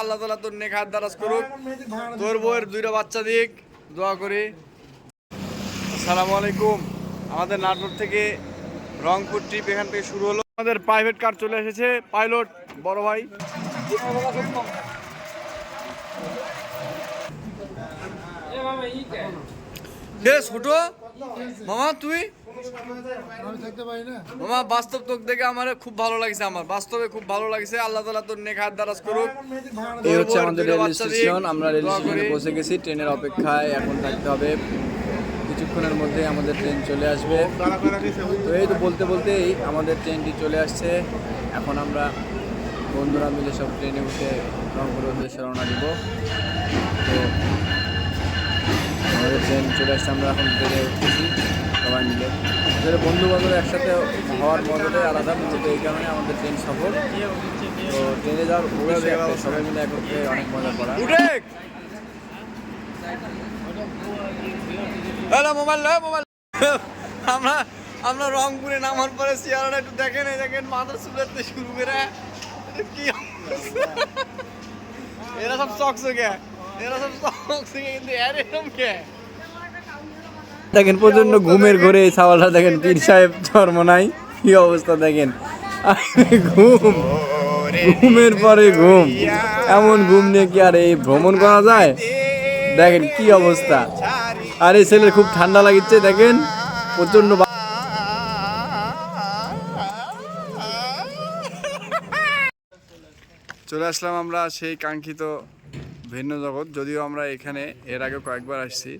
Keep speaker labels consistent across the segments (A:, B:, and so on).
A: আল্লাহ তালা তোর নেক হাত দারাজ করুক। তোর বউয়ের দুইটা বাচ্চা দিক দোয়া করি। আসসালামু আলাইকুম। আমাদের নাটোর থেকে রংপুর ট্রিপ এখান থেকে শুরু হলো। আমাদের প্রাইভেট কার চলে এসেছে। পাইলট বড় ভাই। ছোট? মামা তুই? মামা বাস্তব তোকে দেখে আমার খুব ভালো লাগছে আমার। বাস্তবে খুব ভালো লাগছে। আল্লাহ তালা তোর নেক হাত দারাজ করুক।
B: এই হচ্ছে আমাদের রেল স্টেশন। আমরা রেল স্টেশনে পৌঁছে গেছি। ট্রেনের অপেক্ষায় এখন থাকতে হবে। কিছুক্ষণের মধ্যে আমাদের ট্রেন চলে আসবে। তো এই তো বলতে বলতেই আমাদের ট্রেনটি চলে আসছে। এখন আমরা বন্ধুরা মিলে সব ট্রেনে উঠে রংপুর উদ্দেশ্যে রওনা দিব। তো আমাদের ট্রেন চলে আসছে। আমরা এখন ট্রেনে উঠতেছি সবাই মিলে। আসলে বন্ধু বান্ধব একসাথে হওয়ার মজাটাই আলাদা মূলত এই কারণে আমাদের ট্রেন সফর তো ট্রেনে যাওয়ার সবাই মিলে একত্রে অনেক মজা করা।
A: Hello mobile mobile. আমরা আমরা রংপুরে নামার পরে চেয়ারটা একটু দেখেন এই দেখেন মাথা চুলাতে শুরু করে। কি এরা সব চকচকে। এরা সব চকচকে কিন্তু এর এরকম কে?
B: দেখেন প্রচণ্ড ঘুমের ঘরে সাওয়ালটা দেখেন, পীর সাহেব জন্ম নাই, কি অবস্থা দেখেন। ঘুম, ঘুমের পরে ঘুম, এমন ঘুম নিয়ে কি আর এই ভ্রমণ করা যায়? দেখেন, কি অবস্থা। আর এই ছেলের খুব ঠান্ডা লাগছে দেখেন প্রচণ্ড
A: চলে আসলাম আমরা সেই কাঙ্ক্ষিত ভিন্ন জগৎ, যদিও আমরা এখানে এর আগে কয়েকবার আসছি।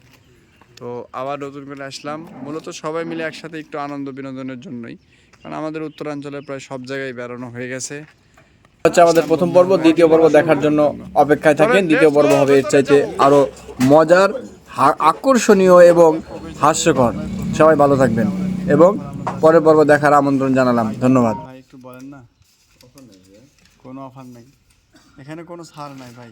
A: তো আবার নতুন করে আসলাম। মূলত সবাই মিলে একসাথে একটু আনন্দ বিনোদনের জন্যই। কারণ আমাদের উত্তরাঞ্চলে প্রায় সব জায়গায় বেড়ানো হয়ে গেছে।
B: হচ্ছে আমাদের প্রথম পর্ব দ্বিতীয় পর্ব দেখার জন্য অপেক্ষায় থাকেন। দ্বিতীয় পর্ব হবে এর চাইতে আরও মজার হা- আকর্ষণীয় এবং হাস্যকর। সবাই ভালো থাকবেন এবং পরের পর্ব দেখার আমন্ত্রণ জানালাম। ধন্যবাদ।
A: ভাই একটু বলেন না। কোনো অফার নেই। এখানে কোনো ছাড় নাই ভাই।